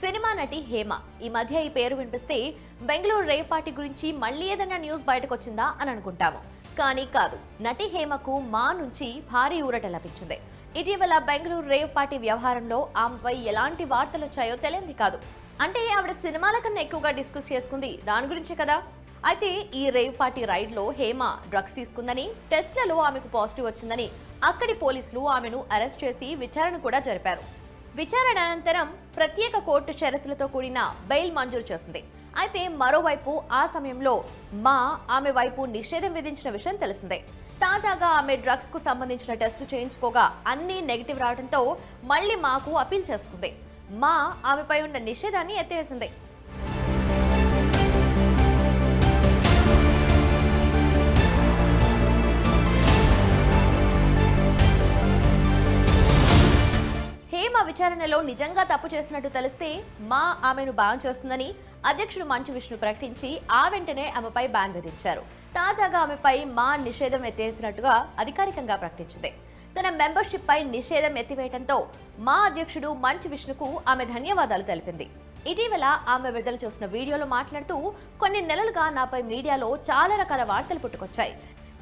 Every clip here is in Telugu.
సినిమా నటి హేమ. ఈ మధ్య ఈ పేరు వినిపిస్తే బెంగళూరు రేవ్ పార్టీ గురించి మళ్ళీ ఏదైనా న్యూస్ బయటకు వచ్చిందా అని అనుకుంటాము. కానీ కాదు నటి హేమకు మా నుంచి భారీ ఊరట లభించింది. ఇటీవల బెంగళూరు రేవ్ పార్టీ వ్యవహారంలో ఆమెపై ఎలాంటి వార్తలు వచ్చాయో తెలియంది కాదు. అంటే ఆవిడ సినిమాల కన్నా ఎక్కువగా డిస్కస్ చేసుకుంది దాని గురించే కదా? అయితే ఈ రేవ్ పార్టీ రైడ్లో హేమ డ్రగ్స్ తీసుకుందని టెస్ట్లలో ఆమెకు పాజిటివ్ వచ్చిందని అక్కడి పోలీసులు ఆమెను అరెస్ట్ చేసి విచారణ కూడా జరిపారు. విచారణ అనంతరం ప్రత్యేక కోర్టు షరతులతో కూడిన బెయిల్ మంజూరు చేసింది. అయితే మరోవైపు ఆ సమయంలో మా ఆమె వైపు నిషేధం విధించిన విషయం తెలిసిందే. తాజాగా ఆమె డ్రగ్స్కు సంబంధించిన టెస్టులు చేయించుకోగా అన్ని నెగిటివ్ రావడంతో మళ్ళీ మాకు అపీల్ చేసుకుంది. మా ఆమెపై ఉన్న నిషేధాన్ని ఎత్తివేసింది. హేమ విచారణలో నిజంగా తప్పు చేసినట్టు తెలిస్తే మా ఆమెను బ్యాన్ చేస్తుందని అధ్యక్షుడు మంచు విష్ణు ప్రకటించి ఆ వెంటనే ఆమెపై బ్యాన్ విధించారు. తాజాగా ఆమెపై మా నిషేధం ఎత్తేసినట్టుగా అధికారికంగా ప్రకటించింది. తన మెంబర్షిప్ పై నిషేధం ఎత్తివేయడంతో మా అధ్యక్షుడు మంచు విష్ణుకు ఆమె ధన్యవాదాలు తెలిపింది. ఇటీవల ఆమె విడుదల చేసిన వీడియోలో మాట్లాడుతూ కొన్ని నెలలుగా నాపై మీడియాలో చాలా రకాల వార్తలు పుట్టుకొచ్చాయి.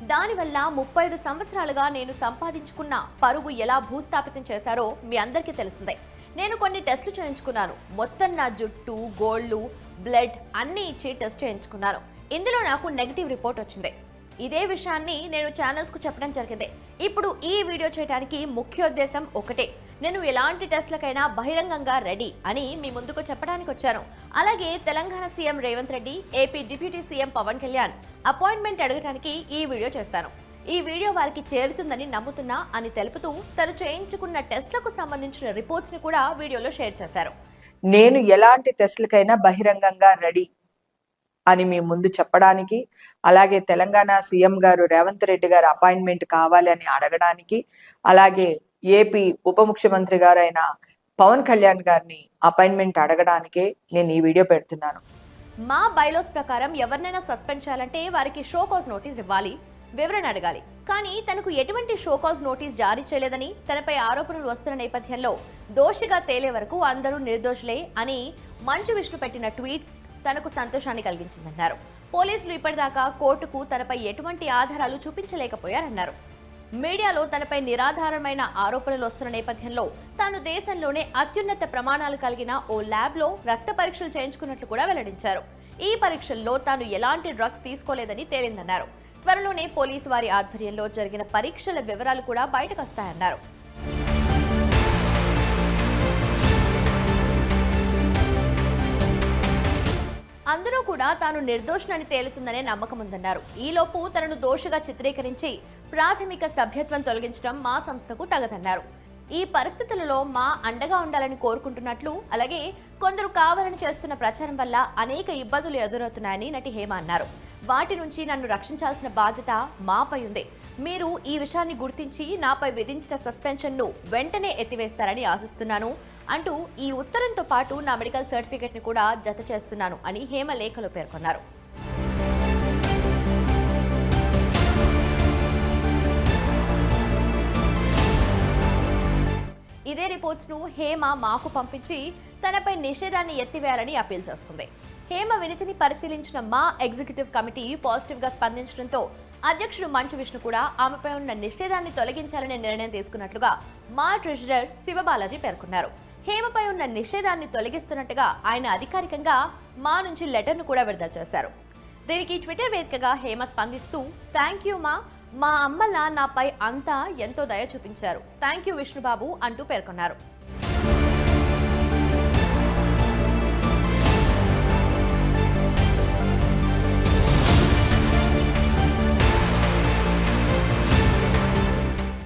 దానివల్ల ముప్పై ఐదు సంవత్సరాలుగా నేను సంపాదించుకున్న పరువు ఎలా భూస్థాపితం చేశారో మీ అందరికీ తెలిసిందే. నేను కొన్ని టెస్టులు చేయించుకున్నాను. మొత్తం నా జుట్టు గోళ్ళు బ్లడ్ అన్నీ ఇచ్చి టెస్ట్ చేయించుకున్నాను. ఇందులో నాకు నెగిటివ్ రిపోర్ట్ వచ్చింది. ఇదే విషయాన్ని నేను ఛానల్స్కు చెప్పడం జరిగింది. ఇప్పుడు ఈ వీడియో చేయడానికి ముఖ్యోద్దేశం ఒకటే. నేను ఎలాంటి టెస్ట్లకైనా బహిరంగంగా రెడీ అని మీ ముందుకు చెప్పడానికి వచ్చాను అలాగే Telangana CM Revanth Reddy AP deputy CM Pawan Kalyan appointment అడగడానికి ఈ వీడియో చేస్తాను. ఈ వీడియో వారికి చేరుతుందని నమ్ముతున్నా అని తెలుపుతూ తను చేయించుకున్న టెస్ట్లకు సంబంధించిన రిపోర్ట్స్ని కూడా వీడియోలో షేర్ చేశారు. నేను ఎలాంటి టెస్టులకైనా బహిరంగంగా రెడీ అని మీ ముందు చెప్పడానికి అలాగే తెలంగాణ సీఎం గారు రేవంత్ రెడ్డి గారు అపాయింట్మెంట్ కావాలి అని అడగడానికి అలాగే ఏపీ ఉప ముఖ్యమంత్రి గారైన పవన్ కళ్యాణ్ గారిని అపాయింట్మెంట్ అడగడానికే నేను ఈ వీడియో పెడుతున్నాను. మా బైలోస్ ప్రకారం ఎవరినైనా సస్పెండ్ చేయాలంటే వారికి షో కాజ్ నోటీస్ ఇవ్వాలి వివరణ అడగాలి. కానీ తనకు ఎటువంటి షోకాజ్ నోటీస్ జారీ చేయలేదని తనపై ఆరోపణలు వస్తున్న నేపథ్యంలో దోషిగా తేలే వరకు అందరూ నిర్దోషులే అని మంచు విష్ణు పెట్టిన ట్వీట్ తనకు సంతోషాన్ని కలిగించిందన్నారు. పోలీసులు ఇప్పటిదాకా కోర్టుకు తనపై ఎటువంటి ఆధారాలు చూపించలేకపోయారన్నారు. మీడియాలో తనపై నిరాధారమైన ఆరోపణలు వస్తున్న నేపథ్యంలో తాను దేశంలోనే అత్యున్నత ప్రమాణాలు కలిగిన ఓ ల్యాబ్లో రక్త పరీక్షలు చేయించుకున్నట్లు కూడా వెల్లడించారు. ఈ పరీక్షల్లో తాను ఎలాంటి డ్రగ్స్ తీసుకోలేదని తేలిందన్నారు. త్వరలోనే పోలీసు వారి ఆధ్వర్యంలో జరిగిన పరీక్షల వివరాలు కూడా బయటకు వస్తాయన్నారు అందరూ కూడా తాను నిర్దోషునని తేలుతుందనే నమ్మకం ఉందన్నారు ఈలోపు తనను దోషిగా చిత్రీకరించి ప్రాథమిక సభ్యత్వం తొలగించడం మా సంస్థకు తగదన్నారు. ఈ పరిస్థితులలో మా అండగా ఉండాలని కోరుకుంటున్నట్లు అలాగే కొందరు కావాలని చేస్తున్న ప్రచారం వల్ల అనేక ఇబ్బందులు ఎదురవుతున్నాయని నటి హేమ అన్నారు. వాటి నుంచి నన్ను రక్షించాల్సిన బాధ్యత మాపై ఉంది. మీరు ఈ విషయాన్ని గుర్తించి నాపై విధించిన సస్పెన్షన్ను వెంటనే ఎత్తివేస్తారని ఆశిస్తున్నాను అంటూ ఈ ఉత్తరంతో పాటు నా మెడికల్ సర్టిఫికెట్ని కూడా జత చేస్తున్నాను అని హేమ లేఖలో పేర్కొన్నారు. అదే రిపోర్ట్స్ను హేమ మాకు పంపించి తనపై నిషేధాన్ని ఎత్తివేయాలని అప్పీల్ చేసుకుంది హేమ వినతిని పరిశీలించిన మా ఎగ్జిక్యూటివ్ కమిటీ పాజిటివ్గా స్పందించడంతో అధ్యక్షుడు మంచు విష్ణు కూడా ఆమెపై ఉన్న నిషేధాన్ని తొలగించాలనే నిర్ణయం తీసుకున్నట్లుగా మా ట్రెజరర్ శివబాలాజీ పేర్కొన్నారు. హేమపై ఉన్న నిషేధాన్ని తొలగిస్తున్నట్టుగా ఆయన అధికారికంగా మా నుంచి లెటర్ను కూడా విడుదల చేశారు. దీనికి ట్విట్టర్ వేదికగా హేమ స్పందిస్తూ థ్యాంక్ యూ మా మా అమ్మల నాపై అంతా ఎంతో దయ చూపించారు. థ్యాంక్ యూ విష్ణుబాబు అంటూ పేర్కొన్నారు.